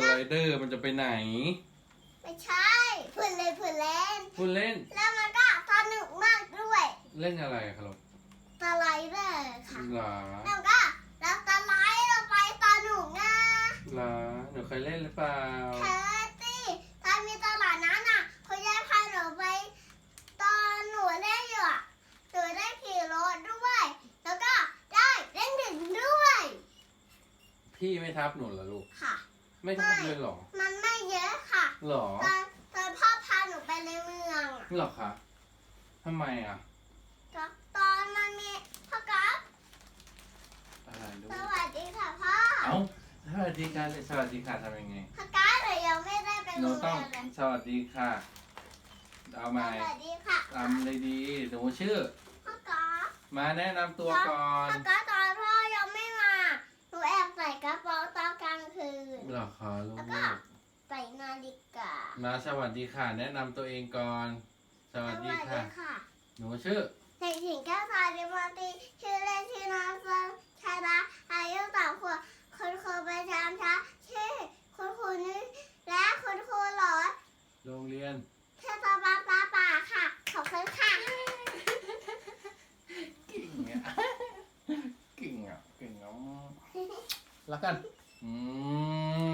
ไลเดอร์มันจะไปไหนไม่ใช่พูดเลยพูดเล่น พูดเล่นแล้วมันก็สนุกมากด้วยเล่นอะไรครับลูกสไลเดอร์ค่ะหรอแล้วก็แล้วสไลด์เราไปสนุกนะหรอหนูเคยเล่นหรือเปล่าเทอร์ตี้ถ้ามีตลาดนั้นอะคุณยายพาหนูไป ตอนหนูเล่นอยู่อะหนูได้ขี่รถด้วย แล้วก็ได้เล่นดึงด้วย พี่ไม่ทับหนูเหรอลูก ค่ะ ไม่ทับเลยเหรอมันไม่เยอะค่ะหรอตอนตอนพ่อพาหนูไปในเมืองอะหรอคะทำไมอะตอนมันมีพ่อกับ อะไรลูกสวัสดีค่ะพ่อเอ้าสวัสดีค่ะสวัสดีค่ะทำยังไงพ่อกับหนูยังไม่ได้ไปหนูโรงต้เรีองยนเลยสวัสดีค่ะเอาสใหม่วัสดีค่ะทำเลยดีหนูชื่อ พ่อกับมาแนะนำตัวก่อน พ่อกับต คะลูแล้วกก็ใส่นาฬิกามาสวัสดีค่ะ แนะนำตัวเองก่อน สวัสดีค่ะ ค่ะหนูชื่อ เด็กหญิงแก้วตาดิมอนตีชื่อเล่นชื่อน้องเฟิร์นชาดาอายุสามขวบคุณครูประจำชั้นชื่อคุณครูนุ้ยและคุณครูหลอดโรงเรียน เทศบาลปลาป่าค่ะ ขอบคุณค่ะ เก่งอะ เก่งอะ เก่งอะแล้วกัน อื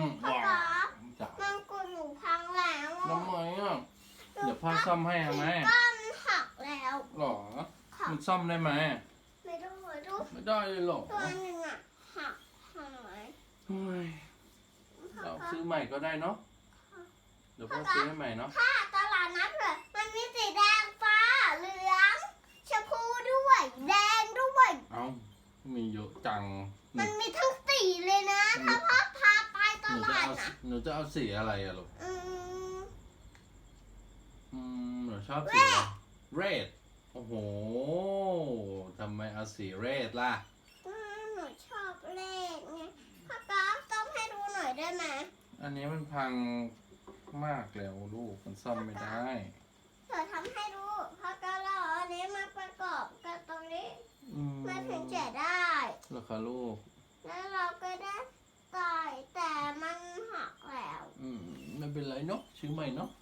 ม พ่อ ว้า ก๊อฟ จ้ะ มังกรหนูพังแล้ว ทำไมอะ เดี๋ยว พ่อซ่อมให้เอาไหมก้อนหักแล้วหรอ ค่ะมันซ่อมได้ไหมไม่รู้ไม่รู้ไม่ได้เลยหรอตัวหนึ่งอะหักหายเฮ้ยพ่อเราก๊อฟซื้อใหม่ก็ได้เนาะเดี๋ยวพ่อพ่อก๊อฟซื้อให้ใหม่เนาะถ้าตลาดนัดเลยมันมีสีแดงฟ้าเหลืองชมพูด้วย แดงด้วย เอ้ามีเยอะจังหนูมันมีทั้งสีเลยนะ ถ้าพ่อพาไปตหนูจะลาดเอานะหนูจะเอาสีอะไรอะลูกอืม อืมหนูชอบสีอะไร red โอ้โหทำไมเอาสี red ล่ะ อืมหนูชอบเลขไงพ่อก๊อฟต้องให้ดูหน่อยได้ไหมอันนี้มันพังมากแล้วลูกมันซ่อมไม่ได้ เดี๋ยวทำให้ดูพ่อก๊อฟเราเอาอันนี้มาประกอบกันตรงนี้อืมมันถึงจะได้ เหรอคะลูก แล้วเราก็ได้ต่อยแต่มันหักแล้ว อืมไม่เป็นไรเนาะซื้อใหม่เนาะค่ะอืม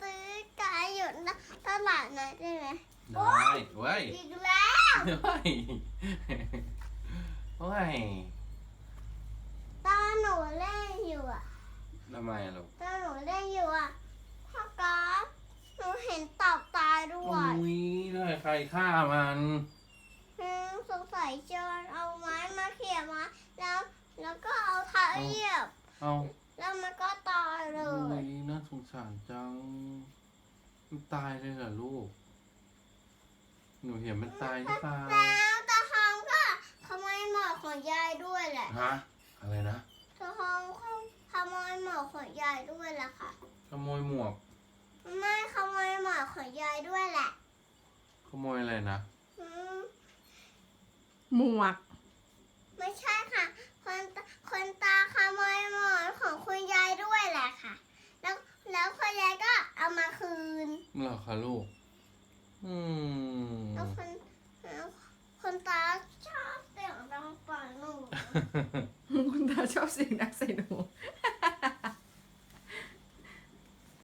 ซื้อไก่หยุดนะตลาดหน่อยได้ไหมได้ไว้ยอีกแล้วไว้ยไว้ยตอนหนูเล่นอยู่อะทำไมอะลูกตอนหนูเล่นอยู่อะพ่อก๊อฟหนูเห็นเต่าตายด้อุ้วยยเลยใครฆ่ามันอืมสงสัยโจรเอาไม้มาเขี่ยมาแล้วแล้วก็เอาเท้าเหยียบเอาแล้วมันก็ตาย เลอุ้ย ยน่าสงสารจังมันตายเลยเหรอลูก หนูเห็นมันตายหรือเปล่าแล้วตาทองก็ขโมยหมวกของยายด้วยแหละฮะอะไรนะตาทองก็ขโมยหมวกของยายด้วยแหละค่ะ ขโมยหมวกไม่ขโมยหมวกของยายด้วยแหละขโมยอะไรนะอืมหมวก ไม่ใช่ค่ะ คนตาคนตาขโมยหมอนของคุณยายด้วยแหละค่ะ แล้วแล้ว คุณยายก็เอามาคืนเหรอคะลูก อืม แล้วคนแล้วคนตาชอบเสียงดังฝันหนู คุณตาชอบเสียงดังใส่หนู